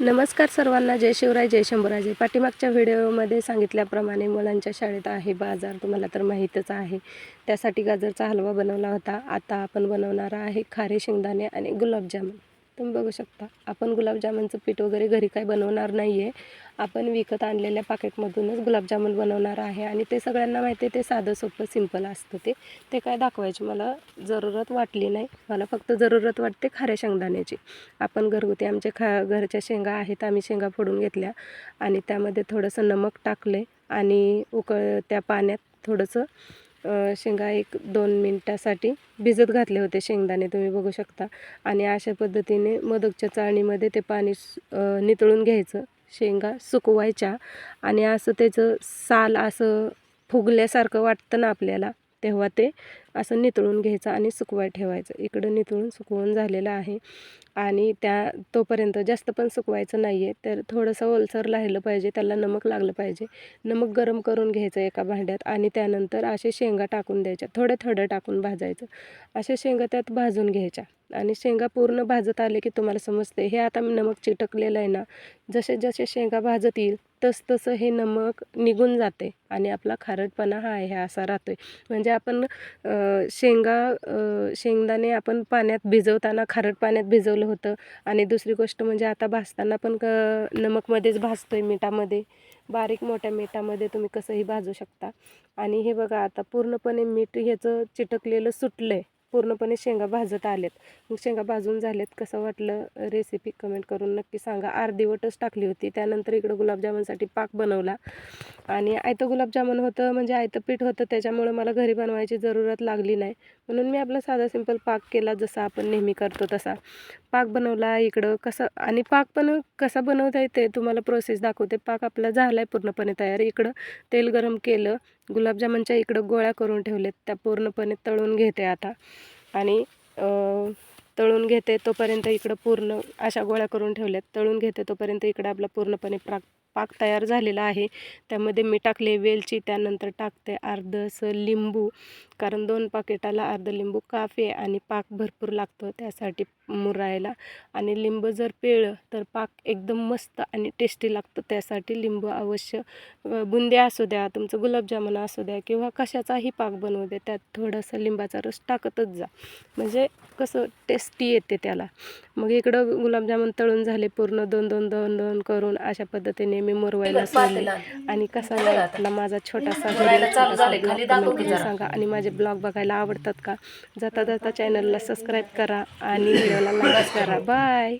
नमस्कार सर्वांना जय शिवराय जय शंभराजे. पाठीमागच्या व्हिडिओमध्ये सांगितल्याप्रमाणे मुलांच्या शाळेत आहे बाजार तुम्हाला तर माहीतच आहे. त्यासाठी गाजरचा हलवा बनवला होता. आता आपण बनवणार आहे खारे शेंगदाणे आणि गुलाबजामुन. तुम्ही बघू शकता आपण गुलाबजामुनचं पीठ वगैरे घरी काही बनवणार नाही आहे आपण विकत आणलेल्या पाकेटमधूनच गुलाबजामुन बनवणार आहे. आणि ते सगळ्यांना माहिती आहे ते साधं सोपं सिंपल असतं ते. ते काय दाखवायची मला जरूरत वाटली नाही. मला फक्त जरूरत वाटते खाऱ्या शेंगदाण्याची. आपण घरगुती आमच्या खा घरच्या शेंगा आहेत आम्ही शेंगा फोडून घेतल्या. आणि त्यामध्ये थोडंसं नमक टाकले आणि उकळ त्या पाण्यात थोडंसं शेंगा एक दोन मिनटासाठी भिजत घातले होते शेंगदाणे तुम्ही बघू शकता. आणि अशा पद्धतीने मोदकच्या चाळणीमध्ये ते पाणी नितळून घ्यायचं. शेंगा सुकवायच्या आणि असं त्याचं साल असं फुगल्यासारखं वाटतं ना आपल्याला तेव्हा ते असं नितळून घ्यायचं आणि सुकवाय ठेवायचं. इकडं नितळून सुकवून झालेलं आहे. आणि त्या तोपर्यंत जास्त पण सुकवायचं नाही आहे तर थोडंसं ओलसर राहिलं पाहिजे त्याला नमक लागलं पाहिजे. नमक गरम करून घ्यायचं एका भांड्यात आणि त्यानंतर असे शेंगा टाकून द्यायच्या. थोडं थोडं टाकून भाजायचं. अशा शेंगा त्यात भाजून घ्यायच्या. आणि शेंगा पूर्ण भाजत आले की तुम्हाला समजते हे आता मी नमक चिटकलेलं आहे ना जसे जसे शेंगा भाजत येईल तस तसं हे नमक निघून जाते आणि आपला खारटपणा हा आहे असा राहतो आहे म्हणजे आपण शेंगा शेंगदाणे आपण पाण्यात भिजवताना खारट पाण्यात भिजवलं होतं. आणि दुसरी गोष्ट म्हणजे आता भाजताना पण क नमकमध्येच भाजतो आहे मिठामध्ये. बारीक मोठ्या मिठामध्ये तुम्ही कसंही भाजू शकता. आणि हे बघा आता पूर्णपणे मीठ ह्याचं चिटकलेलं सुटलं आहे पूर्णपणे शेंगा भाजत आलेत. मग शेंगा भाजून झालेत कसं वाटलं? रेसिपी कमेंट करून नक्की सांगा. अर्धीवटच टाकली होती. त्यानंतर इकडं गुलाबजामुनसाठी पाक बनवला. आणि आयतं गुलाबजामुन होतं म्हणजे आयतं पीठ होतं. त्याच्यामुळं मला घरी बनवायची जरूरत लागली नाही. म्हणून मी आपला साधा सिंपल पाक केला जसा आपण नेहमी करतो तसा. पाक बनवला इकडं. कसं आणि पाक पण कसा बनवता येते तुम्हाला प्रोसेस दाखवते. पाक आपला झाला आहे पूर्णपणे तयार. इकडं तेल गरम केलं. गुलाबजामुनच्या इकडं गोळ्या करून ठेवलेत. त्या पूर्णपणे तळून घेते आता. आणि तळून घेते तोपर्यंत इकडं पूर्ण अशा गोळ्या करून ठेवल्यात. तळून घेते तोपर्यंत इकडं आपला पूर्णपणे प्राक पाक तयार झालेला आहे. त्यामध्ये मी टाकले वेलची त्यानंतर टाकते अर्धंसं लिंबू कारण दोन पाकिटाला अर्ध लिंबू काफे आणि पाक भरपूर लागतो त्यासाठी मुरायला. आणि लिंबू जर पिळलं तर पाक एकदम मस्त आणि टेस्टी लागतं त्यासाठी लिंबू अवश्य अ, बुंदी असू द्या तुमचं गुलाबजामुन असू द्या किंवा कशाचाही पाक बनवू द्या त्यात थोडासा लिंबाचा रस टाकतच जा. म्हणजे कसं टेस्टी येते त्याला. मग इकडं गुलाबजामुन तळून झाले पूर्ण दोन दोन दोन दोन करून अशा पद्धतीने मी मुरवायला सोडले आणि कसा वाटला माझा छोटासा व्हिडिओ. सांगा आणि माझे ब्लॉग बघायला आवडतात का? जाता जाता चॅनलला सबस्क्राईब करा आणि व्हिडिओला लाईक करा. बाय